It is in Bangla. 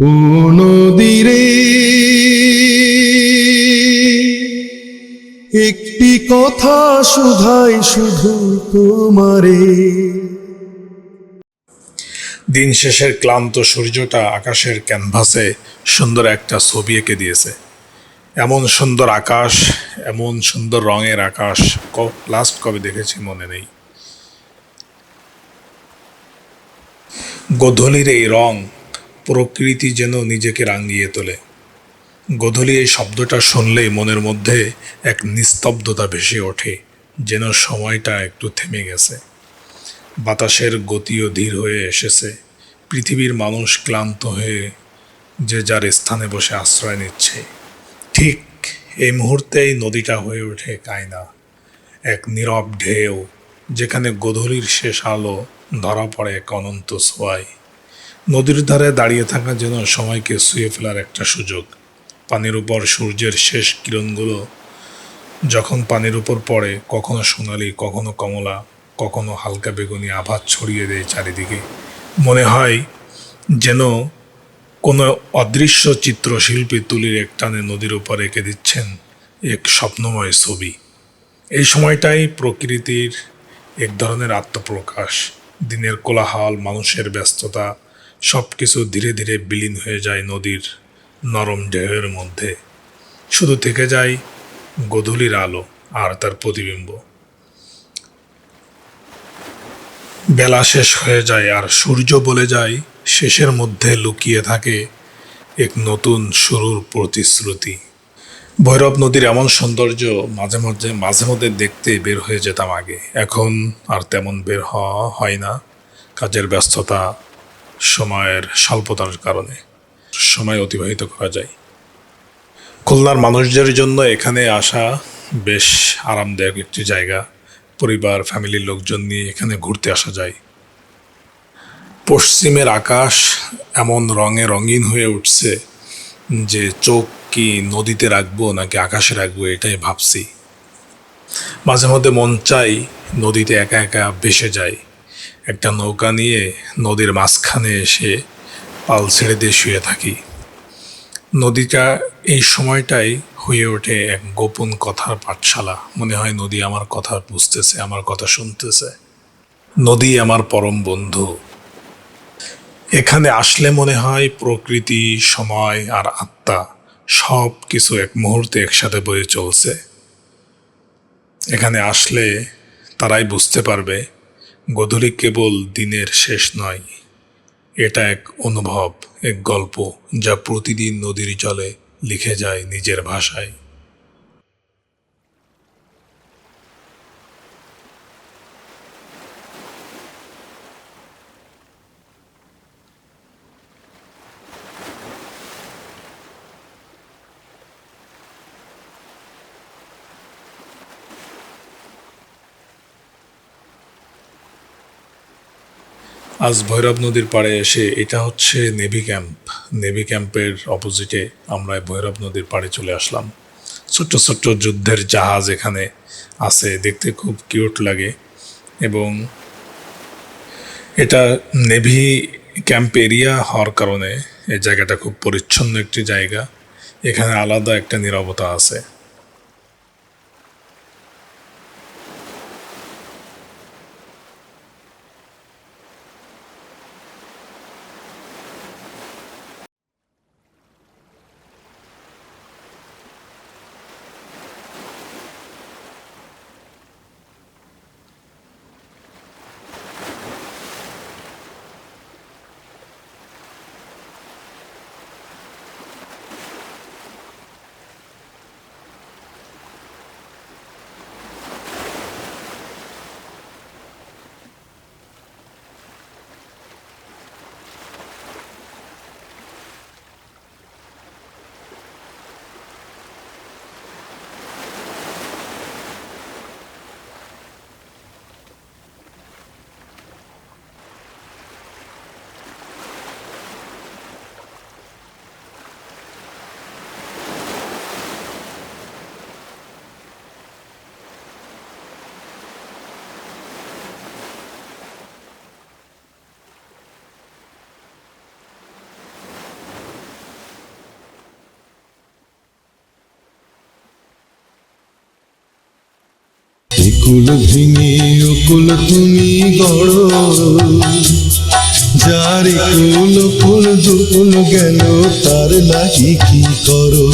ও নদীরে। একটি কথা শুধাই শুধু তোমারে। দিন শেষের ক্লান্ত সূর্যটা আকাশের ক্যানভাসে সুন্দর একটা ছবি এঁকে দিয়েছে। এমন সুন্দর আকাশ, এমন সুন্দর রঙের আকাশ লাস্ট কবে দেখেছি মনে নেই। গোধূলির এই রং প্রকৃতি যেন নিজেকে রাঙিয়ে তোলে। গোধূলি এই শব্দটা শুনলেই মনের মধ্যে এক নিস্তব্ধতা ভেসে ওঠে, যেন সময়টা একটু থেমে গেছে। বাতাসের গতিও ধীর হয়ে এসেছে। পৃথিবীর মানুষ ক্লান্ত হয়ে যে যার স্থানে বসে আশ্রয় নিচ্ছে। ঠিক এই মুহূর্তেই নদীটা হয়ে ওঠে কায়না, এক নীরব ঢেউ, যেখানে গোধূলির শেষ আলো ধরা পড়ে এক অনন্ত ছোঁয়ায়। নদীর ধারে দাঁড়িয়ে থাকা যেন সময়কে শুয়ে ফেলার একটা সুযোগ। পানির উপর সূর্যের শেষ কিরণগুলো যখন পানির উপর পড়ে, কখনো সোনালি, কখনো কমলা, কখনো হালকা বেগুনি আভাত ছড়িয়ে দেয় চারিদিকে। মনে হয় যেন কোনো অদৃশ্য চিত্রশিল্পী তুলির একটানে নদীর উপর এঁকে দিচ্ছেন এক স্বপ্নময় ছবি। এই সময়টাই প্রকৃতির এক ধরনের আত্মপ্রকাশ। দিনের কোলাহল, মানুষের ব্যস্ততা সব কিছু ধীরে ধীরে বিলীন হয়ে যায় নদীর নরম ঢেউয়ের মধ্যে। শুধু থেকে যায় গধূলির আলো আর তার প্রতিবিম্ব। বেলা শেষ হয়ে যায় আর সূর্য বলে যায়, শেষের মধ্যে লুকিয়ে থাকে এক নতুন শুরুর প্রতিশ্রুতি। ভৈরব নদীর এমন সৌন্দর্য মাঝে মাঝে মাঝে মধ্যে দেখতে বের হয়ে যেতাম আগে। এখন আর তেমন বের হওয়া হয় না। কাজের ব্যস্ততা সময়ের স্বল্পতার কারণে সময় অতিবাহিত করা যায়। খুলনার মানুষদের জন্য এখানে আসা বেশ আরামদায়ক একটি জায়গা। পরিবার, ফ্যামিলির লোকজন নিয়ে এখানে ঘুরতে আসা যায়। পশ্চিমের আকাশ এমন রঙে রঙিন হয়ে উঠছে যে চোখ কি নদীতে রাখব নাকি আকাশে রাখব এটাই ভাবছি। মাঝে মধ্যে মন চাই নদীতে একা একা ভেসে যায় একটা নৌকা নিয়ে নদীর মাঝখানে এসে পাল ছেড়ে দিয়ে শুয়ে থাকি। নদীটা এই সময়টাই হয়ে ওঠে এক গোপন কথার পাঠশালা। মনে হয় নদী আমার কথা বুঝতেছে, আমার কথা শুনতেছে। নদী আমার পরম বন্ধু। এখানে আসলে মনে হয় প্রকৃতি, সময় আর আত্মা সব কিছু এক মুহূর্তে একসাথে বয়ে চলছে। এখানে আসলে তারাই বুঝতে পারবে গধূলি কেবল দিনের শেষ নয়। এটা এক অনুভব, এক গল্প যা প্রতিদিন নদীর জলে লিখে যায় নিজের ভাষায়। আজ ভৈরব নদীর পাড়ে এসে এটা হচ্ছে নেভি ক্যাম্প। নেভি ক্যাম্পের অপোজিটে আমরা ভৈরব নদীর পাড়ে চলে আসলাম। ছোট্ট ছোট্ট যুদ্ধের জাহাজ এখানে আছে, দেখতে খুব কিউট লাগে। এবং এটা নেভি ক্যাম্প এরিয়া হওয়ার কারণে এই জায়গাটা খুব পরিচ্ছন্ন একটি জায়গা। এখানে আলাদা একটা নিরবতা আছে। কুল ভেঙে কুল তুমি গড়। যারি কুল কুল দুকুল গেল তার লাগি কি করো?